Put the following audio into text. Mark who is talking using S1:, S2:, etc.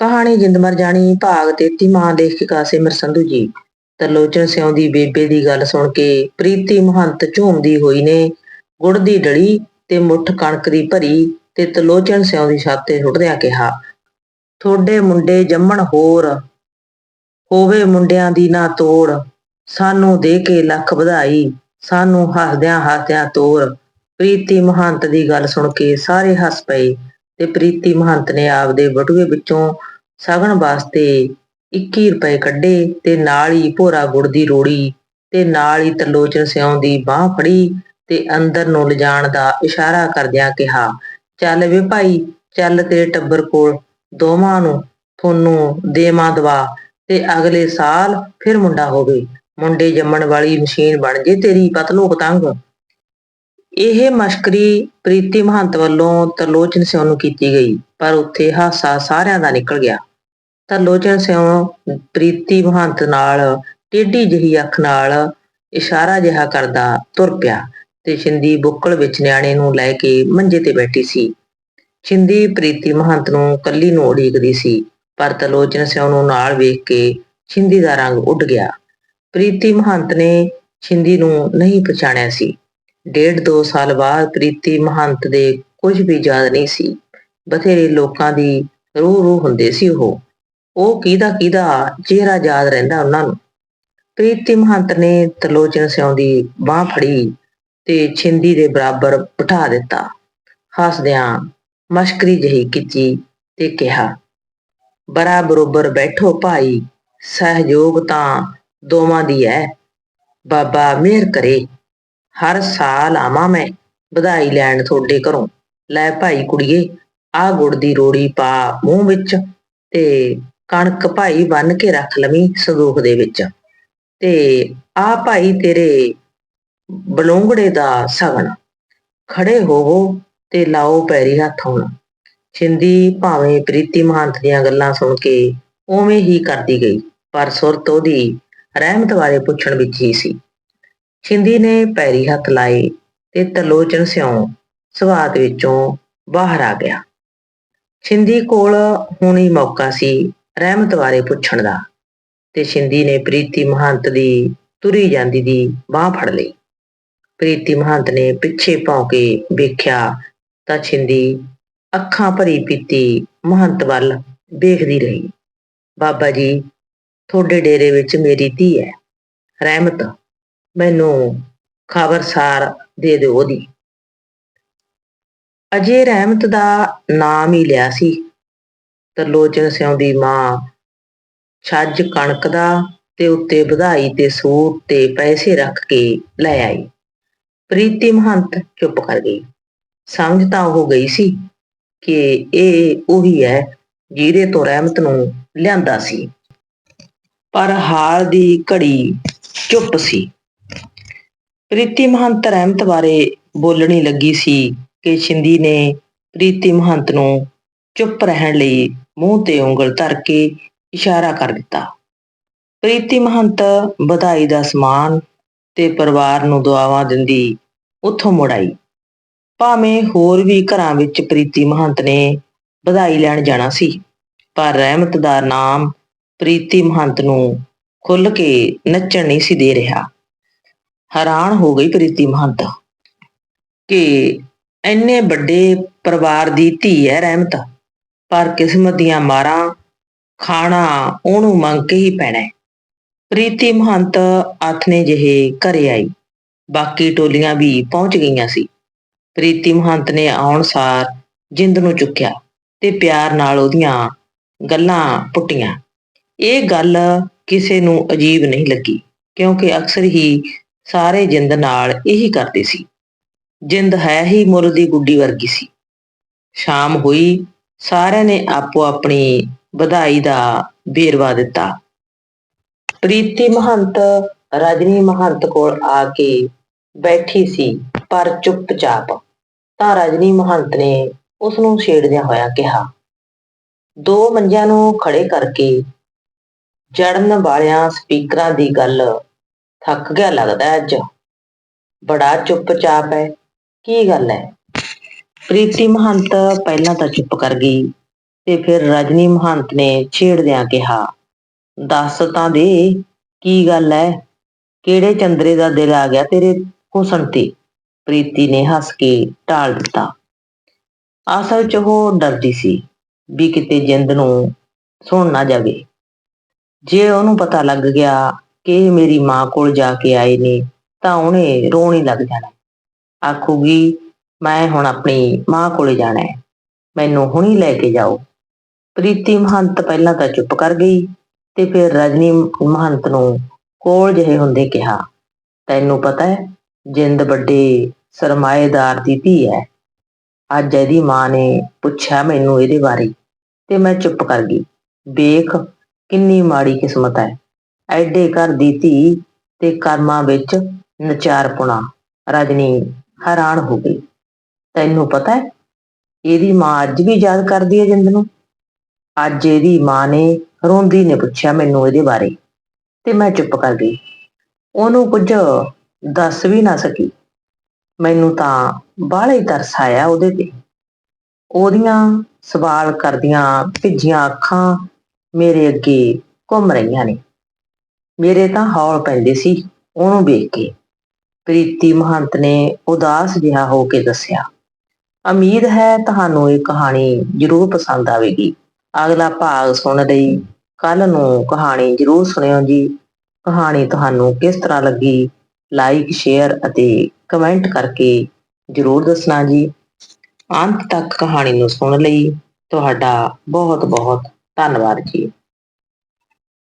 S1: ਕਹਾਣੀ ਜਿੰਦ ਮਰ ਜਾਣੀ, ਭਾਗ 33 ਮਾਂ ਦੇਖ ਕੇ ਕਾਸੇ ਮਰ ਸੰਧੂ ਜੀ। ਤਰਲੋਚਨ ਸਿਉਂ ਦੀ ਬੇਬੇ ਦੀ ਗੱਲ ਸੁਣ ਕੇ ਪ੍ਰੀਤੀ ਮਹੰਤ ਝੂਮਦੀ ਹੋਈ ਨੇ। ਗੁੜ ਦੀ ਡਲੀ ਤੇ ਮੁੱਠ ਕਣਕ ਦੀ ਭਰੀ ਤੇ ਤਰਲੋਚਨ ਸਿਉਂ ਦੀ ਛੱਤ ਤੇ ਸੁੱਟਦਿਆਂ ਕਿਹਾ, ਤੁਹਾਡੇ ਮੁੰਡੇ ਜੰਮਣ ਹੋਰ, ਹੋਵੇ ਮੁੰਡਿਆਂ ਦੀ ਨਾ ਤੋੜ। ਸਾਨੂੰ ਦੇ ਕੇ ਲੱਖ ਵਧਾਈ, ਸਾਨੂੰ ਹੱਸਦਿਆਂ ਹੱਸਦਿਆਂ ਤੋਰ। ਪ੍ਰੀਤੀ ਮਹੰਤ ਦੀ ਗੱਲ ਸੁਣ ਕੇ ਸਾਰੇ ਹੱਸ ਪਏ ਤੇ ਪ੍ਰੀਤੀ ਮਹੰਤ ਨੇ ਆਪਦੇ ਬਟੂਏ ਵਿੱਚੋਂ ਸਗਨ ਵਾਸਤੇ 21 ਰੁਪਏ ਕੱਢੇ ਤੇ ਨਾਲ ਹੀ ਭੋਰਾ ਗੁੜ ਦੀ ਰੋੜੀ ਤੇ ਨਾਲ ਹੀ ਤਰਲੋਚਨ ਸਿਉਂ ਦੀ ਬਾਹ ਫੜੀ ਤੇ ਅੰਦਰ ਨੂੰ ਲਿਜਾਣ ਦਾ ਇਸ਼ਾਰਾ ਕਰਦਿਆਂ ਕਿਹਾ, ਚੱਲ ਵੇ ਭਾਈ, ਚੱਲ ਤੇਰੇ ਟੱਬਰ ਕੋਲ ਦੋਵਾਂ ਨੂੰ ਤੁਹਾਨੂੰ ਦੇਵਾਂ ਦਵਾ ਤੇ ਅਗਲੇ ਸਾਲ ਫਿਰ ਮੁੰਡਾ ਹੋਵੇ। ਮੁੰਡੇ ਜੰਮਣ ਵਾਲੀ ਮਸ਼ੀਨ ਬਣ ਜੇ ਤੇਰੀ ਪਤਲੋ ਪਤੰਗ ਇਹ ਮਸ਼ਕਰੀ ਪ੍ਰੀਤੀ ਮਹੰਤ ਵੱਲੋਂ ਤਰਲੋਚਨ ਸਿਉਂ ਨੂੰ ਕੀਤੀ ਗਈ, ਪਰ ਉੱਥੇ ਹਾਸਾ ਸਾਰਿਆਂ ਦਾ ਨਿਕਲ ਗਿਆ। ਤਰਲੋਚਨ ਸਿਉਂ ਪ੍ਰੀਤੀ ਮਹੰਤ ਨਾਲ, ਟੇਢੀ ਜਿਹੀ ਅੱਖ ਨਾਲ ਇਸ਼ਾਰਾ ਜਿਹਾ ਕਰਦਾ ਤੁਰ ਪਿਆ ਤੇ ਛਿੰਦੀ ਬੁੱਕਲ ਵਿੱਚ ਨਿਆਣੇ ਨੂੰ ਲੈ ਕੇ ਮੰਜੇ ਤੇ ਬੈਠੀ ਸੀ। ਛਿੰਦੀ ਪ੍ਰੀਤੀ ਮਹੰਤ ਨੂੰ ਕੱਲੀ ਨੂੰ ਉਡੀਕਦੀ ਸੀ, ਪਰ ਤਲੋਚਨ ਸਿਉਂ ਨੂੰ ਨਾਲ ਵੇਖ ਕੇ ਛਿੰਦੀ ਦਾ ਰੰਗ ਉੱਡ ਗਿਆ। ਪ੍ਰੀਤੀ ਮਹੰਤ ਨੇ ਛਿੰਦੀ ਨੂੰ ਨਹੀਂ ਪਛਾਣਿਆ ਸੀ। ਡੇਢ ਦੋ ਸਾਲ ਬਾਅਦ ਪ੍ਰੀਤੀ ਮਹੰਤ ਦੇ ਕੁਝ ਵੀ ਯਾਦ ਨਹੀਂ ਸੀ। ਬਥੇਰੇ ਲੋਕਾਂ ਦੀ ਰੂਹ ਰੂਹ ਹੁੰਦੇ ਸੀ ਉਹ। ਉਹ ਕਿਹਦਾ ਕਿਹਦਾ ਚਿਹਰਾ ਯਾਦ ਰਹਿੰਦਾ ਉਹਨਾਂ ਨੂੰ। ਪ੍ਰੀਤੀ ਮਹੰਤ ਨੇ ਤਰਲੋਚਨ ਸਿਉਂ ਦੀ ਬਾਹ ਫੜੀ ਤੇ ਛਿੰਦੀ ਦੇ ਬਰਾਬਰ ਬਿਠਾ ਦਿੱਤਾ। ਹੱਸਦਿਆਂ ਮਸ਼ਕਰੀ ਜਹੀ ਕੀਤੀ ਤੇ ਕਿਹਾ ਬਰਾ ਬਰੋਬਰ ਬੈਠੋ ਭਾਈ, ਸਹਿਯੋਗ ਤਾਂ ਦੋਵਾਂ ਦੀ ਹੈ ਬਾਬਾ ਮਿਹਰ ਕਰੇ, ਹਰ ਸਾਲ ਆਵਾਂ ਮੈਂ ਵਧਾਈ ਲੈਣ ਤੁਹਾਡੇ ਘਰੋਂ। ਲੈ ਭਾਈ ਕੁੜੀਏ ਆ ਗੁੜ ਦੀ ਰੋੜੀ ਪਾ ਮੂੰਹ ਵਿੱਚ ਤੇ ਕਣਕ ਭਾਈ ਬੰਨ ਕੇ ਰੱਖ ਲਵੀਂ ਸੰਦੂਖ ਦੇ ਵਿੱਚ। ਤੇ ਆ ਭਾਈ ਤੇਰੇ ਬਲੂੰਗੜੇ ਦਾ ਸਗਨ ਖੜੇ ਹੋਵੋ ਤੇ ਲਾਓ ਪੈਰੀ ਹੱਥ ਹੁਣ। ਛਿੰਦੀ ਭਾਵੇਂ ਪ੍ਰੀਤੀ ਮਹੰਤ ਦੀਆਂ ਗੱਲਾਂ ਸੁਣ ਕੇ ਉਵੇਂ ਹੀ ਕਰਦੀ ਗਈ, ਪਰ ਸੁਰਤ ਉਹਦੀ ਰਹਿਮਤ ਬਾਰੇ ਪੁੱਛਣ ਵਿੱਚ ਹੀ ਸੀ। ਛਿੰਦੀ ਨੇ ਪੈਰੀ ਹੱਥ ਲਾਏ ਤੇ ਤਰਲੋਚਨ ਸਿਉਂ ਸਵਾਦ ਵਿੱਚੋਂ ਬਾਹਰ ਆ ਗਿਆ। ਛਿੰਦੀ ਕੋਲ ਹੁਣੀ ਮੌਕਾ ਸੀ ਰਹਿਮਤ ਬਾਰੇ ਪੁੱਛਣ ਦਾ ਤੇ ਛਿੰਦੀ ਨੇ ਪ੍ਰੀਤੀ ਮਹੰਤ ਦੀ ਤੁਰੀ ਜਾਂਦੀ ਦੀ ਬਾਹ ਫੜ ਲਈ। ਪ੍ਰੀਤੀ ਮਹੰਤ ਨੇ ਪਿੱਛੇ ਭੌਂ ਕੇ ਵੇਖਿਆ ਤਾਂ ਛਿੰਦੀ ਅੱਖਾਂ ਭਰੀ ਪੀਤੀ ਮਹੰਤ ਵੱਲ ਵੇਖਦੀ ਰਹੀ। ਬਾਬਾ ਜੀ, ਤੁਹਾਡੇ ਡੇਰੇ ਵਿੱਚ ਮੇਰੀ ਧੀ ਹੈ। ਰਹਿਮਤ, ਮੈਨੂੰ ਖਬਰਸਾਰ ਦੇ ਦਿਓ ਉਹਦੀ। ਅਜੇ ਰਹਿਮਤ ਦਾ ਨਾਮ ਹੀ ਲਿਆ ਸੀ। ਤਰਲੋਚਨ ਸਿਉਂ ਦੀ ਮਾਂ। ਛੱਜ ਕਣਕ ਦਾ ਤੇ ਉੱਤੇ ਵਧਾਈ ਤੇ ਸੂਟ ਤੇ ਪੈਸੇ ਰੱਖ ਕੇ ਲੈ ਆਈ। ਪ੍ਰੀਤੀ ਮਹੰਤ ਚੁੱਪ ਕਰ ਗਈ। ਸਮਝ ਤਾਂ ਉਹ ਗਈ ਸੀ ਕਿ ਇਹ ਉਹੀ ਹੈ ਜਿਹਦੇ ਤੋਂ ਰਹਿਮਤ ਨੂੰ ਲਿਆਂਦਾ ਸੀ। ਪਰ ਹਾਲ ਦੀ ਘੜੀ ਚੁੱਪ ਸੀ। ਪ੍ਰੀਤੀ ਮਹੰਤ ਰਹਿਮਤ ਬਾਰੇ ਬੋਲਣੀ ਲੱਗੀ ਸੀ ਕਿ ਸ਼ਿੰਦੀ ਨੇ ਪ੍ਰੀਤੀ ਮਹੰਤ ਨੂੰ ਚੁੱਪ ਰਹਿਣ ਲਈ ਮੂੰਹ ਤੇ ਉਂਗਲ ਧਰ ਕੇ ਇਸ਼ਾਰਾ ਕਰ ਦਿੱਤਾ। ਪ੍ਰੀਤੀ ਮਹੰਤ ਵਧਾਈ ਦਾ ਸਮਾਨ ਤੇ ਪਰਿਵਾਰ ਨੂੰ ਦੁਆਵਾਂ ਦਿੰਦੀ ਉੱਥੋਂ ਮੁੜ ਆਈ। ਭਾਵੇਂ ਹੋਰ ਵੀ ਘਰਾਂ ਵਿੱਚ ਪ੍ਰੀਤੀ ਮਹੰਤ ਨੇ ਵਧਾਈ ਲੈਣ ਜਾਣਾ ਸੀ, ਪਰ ਰਹਿਮਤ ਦਾ ਨਾਮ ਪ੍ਰੀਤੀ ਮਹੰਤ ਨੂੰ ਖੁੱਲ ਕੇ ਨੱਚਣ ਨਹੀਂ ਸੀ ਦੇ ਰਿਹਾ। ਹੈਰਾਨ ਹੋ ਗਈ ਪ੍ਰੀਤੀ ਮਹੰਤ ਕਿ ਇੰਨੇ ਵੱਡੇ ਪਰਿਵਾਰ ਦੀ ਧੀ ਹੈ ਰਹਿਮਤ। ਪਰ ਕਿਸਮਤ ਦੀਆਂ ਮਾਰਾਂ ਖਾਣਾ ਉਹਨੂੰ ਮੰਗ ਕੇ ਹੀ ਪੈਣਾ ਪ੍ਰੀਤੀ ਮਹੰਤ ਆਥਨੇ ਜਿਹੇ ਘਰੇ ਆਈ। ਬਾਕੀ ਟੋਲੀਆਂ ਵੀ ਪਹੁੰਚ ਗਈਆਂ ਸੀ। ਪ੍ਰੀਤੀ ਮਹੰਤ ਨੇ ਆਉਣ ਸਾਰ ਜਿੰਦ ਨੂੰ ਚੁੱਕਿਆ ਤੇ ਪਿਆਰ ਨਾਲ ਉਹਦੀਆਂ ਗੱਲਾਂ ਪੁੱਟੀਆਂ। ਇਹ ਗੱਲ ਕਿਸੇ ਨੂੰ ਅਜੀਬ ਨਹੀਂ ਲੱਗੀ, ਕਿਉਂਕਿ ਅਕਸਰ ਹੀ ਸਾਰੇ ਜਿੰਦ ਨਾਲ ਇਹੀ ਕਰਦੇ ਸੀ। ਜਿੰਦ ਹੈ ਹੀ ਮੁੱਲ ਦੀ ਗੁੱਡੀ ਵਰਗੀ ਸੀ। ਸ਼ਾਮ ਹੋਈ ਸਾਰਿਆਂ ਨੇ ਆਪੋ ਆਪਣੀ ਵਧਾਈ ਦਾ ਬੇਰਵਾ ਦਿੱਤਾ। ਪ੍ਰੀਤੀ ਮਹੰਤ, ਰਜਨੀ ਮਹੰਤ ਕੋਲ ਆ ਕੇ ਬੈਠੀ ਸੀ, ਪਰ ਚੁੱਪਚਾਪ। ਤਾਂ ਰਜਨੀ ਮਹੰਤ ਨੇ ਉਸ ਨੂੰ ਛੇੜਦਿਆਂ ਹੋਇਆ ਕਿਹਾ, ਦੋ ਮੰਜਿਆਂ ਨੂੰ ਖੜੇ ਕਰਕੇ ਜੜਨ ਵਾਲਿਆਂ ਸਪੀਕਰਾਂ ਦੀ ਗੱਲ ਥੱਕ ਗਿਆ ਲੱਗਦਾ ਅੱਜ। ਬੜਾ ਚੁੱਪਚਾਪ ਹੈ, ਕੀ ਗੱਲ ਹੈ? ਪ੍ਰੀਤੀ ਮਹੰਤ ਪਹਿਲਾਂ ਤਾਂ ਚੁੱਪ ਕਰ ਗਈ ਤੇ ਫਿਰ ਰਜਨੀ ਮਹੰਤ ਨੇ ਛੇੜਦਿਆਂ ਕਿਹਾ, ਦੱਸ ਤਾਂ ਦੇ, ਕੀ ਗੱਲ ਐ? ਕਿਹੜੇ ਚੰਦਰੇ ਦਾ ਦਿਲ ਆ ਗਿਆ ਤੇਰੇ ਹੁਸਨ ਤੇ? ਪ੍ਰੀਤੀ ਨੇ ਹੱਸ ਕੇ ਢਾਲ ਦਿੱਤਾ। ਅਸਲ 'ਚ ਉਹ ਡਰਦੀ ਸੀ ਵੀ ਕਿਤੇ ਜਿੰਦ ਨੂੰ ਸੁਣ ਨਾ ਜਾਵੇ। ਜੇ ਉਹਨੂੰ ਪਤਾ ਲੱਗ ਗਿਆ ਕਿ ਮੇਰੀ ਮਾਂ ਕੋਲ ਜਾ ਕੇ ਆਏ ਨੇ, ਤਾਂ ਉਹਨੇ ਰੋਣ ਹੀ ਲੱਗ ਜਾਣਾ। ਆਖੂਗੀ ਮੈਂ ਹੁਣ ਆਪਣੀ ਮਾਂ ਕੋਲੇ ਜਾਣਾ ਹੈ। ਮੈਨੂੰ ਹੁਣੀ ਲੈ ਕੇ ਜਾਓ। ਪ੍ਰੀਤੀ ਮਹੰਤ ਪਹਿਲਾਂ ਤਾਂ ਚੁੱਪ ਕਰ ਗਈ ਤੇ ਫਿਰ ਰਜਨੀ ਮਹੰਤ ਨੂੰ ਕੋਲ ਜਿਹੇ ਹੁੰਦੇ ਕਿਹਾ, ਤੈਨੂੰ ਪਤਾ ਹੈ, ਜਿੰਦ ਵੱਡੇ ਸਰਮਾਏਦਾਰ ਦੀ ਧੀ ਹੈ। ਅੱਜ ਇਹਦੀ ਮਾਂ ਨੇ ਪੁੱਛਿਆ ਮੈਨੂੰ ਇਹਦੇ ਬਾਰੇ ਤੇ ਮੈਂ ਚੁੱਪ ਕਰ ਗਈ। ਵੇਖ ਕਿੰਨੀ ਮਾੜੀ ਕਿਸਮਤ ਹੈ। ਐਡੇ ਘਰ ਦੀ ਧੀ ਤੇ ਕਰਮਾਂ ਵਿੱਚ ਨਚਾਰਪੁਣਾ ਰਜਨੀ ਹੈਰਾਨ ਹੋ ਗਈ। ਤੈਨੂੰ ਪਤਾ ਹੈ? ਇਹਦੀ ਮਾਂ ਅੱਜ ਵੀ ਯਾਦ ਕਰਦੀ ਹੈ ਜਿੰਦ ਨੂੰ? ਅੱਜ ਇਹਦੀ ਮਾਂ ਨੇ ਰੋਂਦੀ ਨੇ ਪੁੱਛਿਆ ਮੈਨੂੰ ਇਹਦੇ ਬਾਰੇ। ਤੇ ਮੈਂ ਚੁੱਪ ਕਰ ਗਈ। ਉਹਨੂੰ ਕੁਝ ਦੱਸ ਵੀ ਨਾ ਸਕੀ। ਮੈਨੂੰ ਤਾਂ ਬਾਹਲਾ ਹੀ ਤਰਸ ਆਇਆ ਉਹਦੇ ਤੇ। ਉਹਦੀਆਂ ਸਵਾਲ ਕਰਦੀਆਂ ਭਿੱਜੀਆਂ ਅੱਖਾਂ ਮੇਰੇ ਅੱਗੇ ਘੁੰਮ ਰਹੀਆਂ ਨੇ। ਮੇਰੇ ਤਾਂ ਹੌਲ ਪੈਂਦੇ ਸੀ ਉਹਨੂੰ ਵੇਖ ਕੇ। ਪ੍ਰੀਤੀ ਮਹੰਤ ਨੇ ਉਦਾਸ ਜਿਹਾ ਹੋ ਕੇ ਦੱਸਿਆ ਉਮੀਦ ਹੈ ਤੁਹਾਨੂੰ ਇਹ ਕਹਾਣੀ ਜ਼ਰੂਰ ਪਸੰਦ ਆਵੇਗੀ। ਅਗਲਾ ਭਾਗ ਸੁਣ ਲਈ ਕੱਲ ਨੂੰ ਕਹਾਣੀ ਜ਼ਰੂਰ ਸੁਣਿਓ ਜੀ। ਕਹਾਣੀ ਤੁਹਾਨੂੰ ਕਿਸ ਤਰ੍ਹਾਂ ਲੱਗੀ? ਲਾਈਕ ਸ਼ੇਅਰ ਅਤੇ ਕਮੈਂਟ ਕਰਕੇ ਜ਼ਰੂਰ ਦੱਸਣਾ ਜੀ। ਅੰਤ ਤੱਕ ਕਹਾਣੀ ਨੂੰ ਸੁਣਨ ਲਈ ਤੁਹਾਡਾ ਬਹੁਤ ਬਹੁਤ ਧੰਨਵਾਦ ਜੀ।